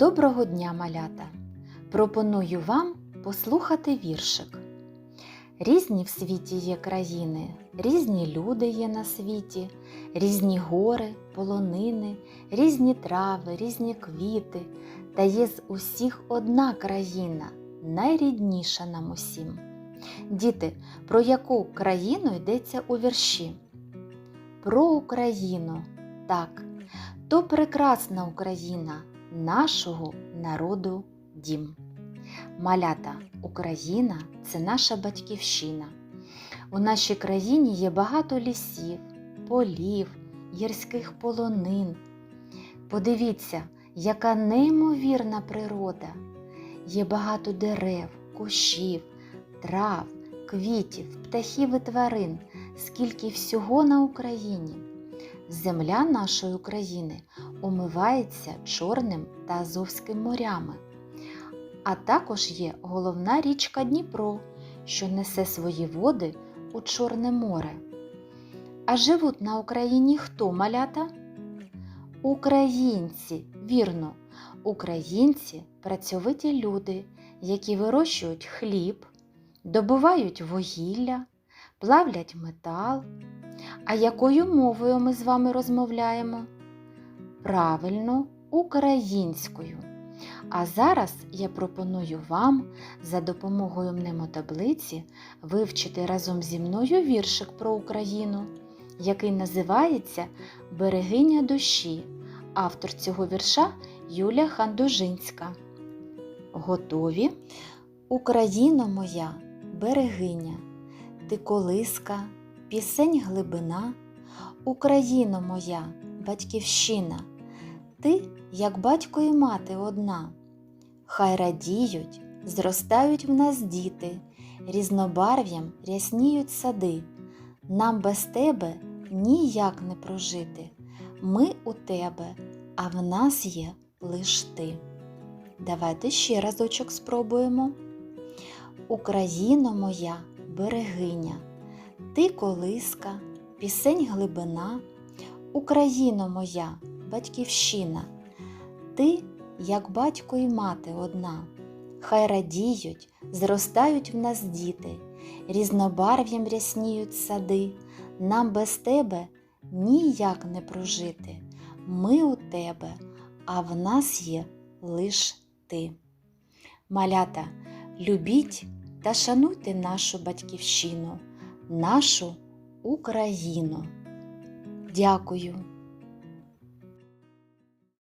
Доброго дня, малята! Пропоную вам послухати віршик. Різні в світі є країни, різні люди є на світі, різні гори, полонини, різні трави, різні квіти, та є з усіх одна країна, найрідніша нам усім. Діти, про яку країну йдеться у вірші? Про Україну, так, то прекрасна Україна, нашого народу дім. Малята, Україна це наша батьківщина. У нашій країні є багато лісів, полів, гірських полонин. Подивіться, яка неймовірна природа. Є багато дерев, кущів, трав, квітів, птахів і тварин, скільки всього на Україні. Земля нашої України омивається Чорним та Азовським морями. А також є головна річка Дніпро, що несе свої води у Чорне море. А живуть на Україні хто малята? Українці, вірно, українці працьовиті люди, які вирощують хліб, добувають вугілля, плавлять метал. А якою мовою ми з вами розмовляємо? Правильно, українською. А зараз я пропоную вам за допомогою мнемотаблиці вивчити разом зі мною віршик про Україну, який називається Берегиня душі. Автор цього вірша Юлія Хандужинська. Готові? Україно моя, берегиня, ти колиска, пісень глибина, Україно моя, батьківщина, ти, як батько і мати одна. Хай радіють, зростають в нас діти, різнобарв'ям рясніють сади. Нам без тебе ніяк не прожити. Ми у тебе, а в нас є лиш ти. Давайте ще разочок спробуємо. Україно моя, берегиня, ти колиска, пісень глибина, Україно моя, батьківщина, ти, як батько і мати одна, хай радіють, зростають в нас діти, різнобарв'ям рясніють сади, нам без тебе ніяк не прожити. Ми у тебе, а в нас є лиш ти. Малята, любіть та шануйте нашу батьківщину, нашу Україну. Дякую.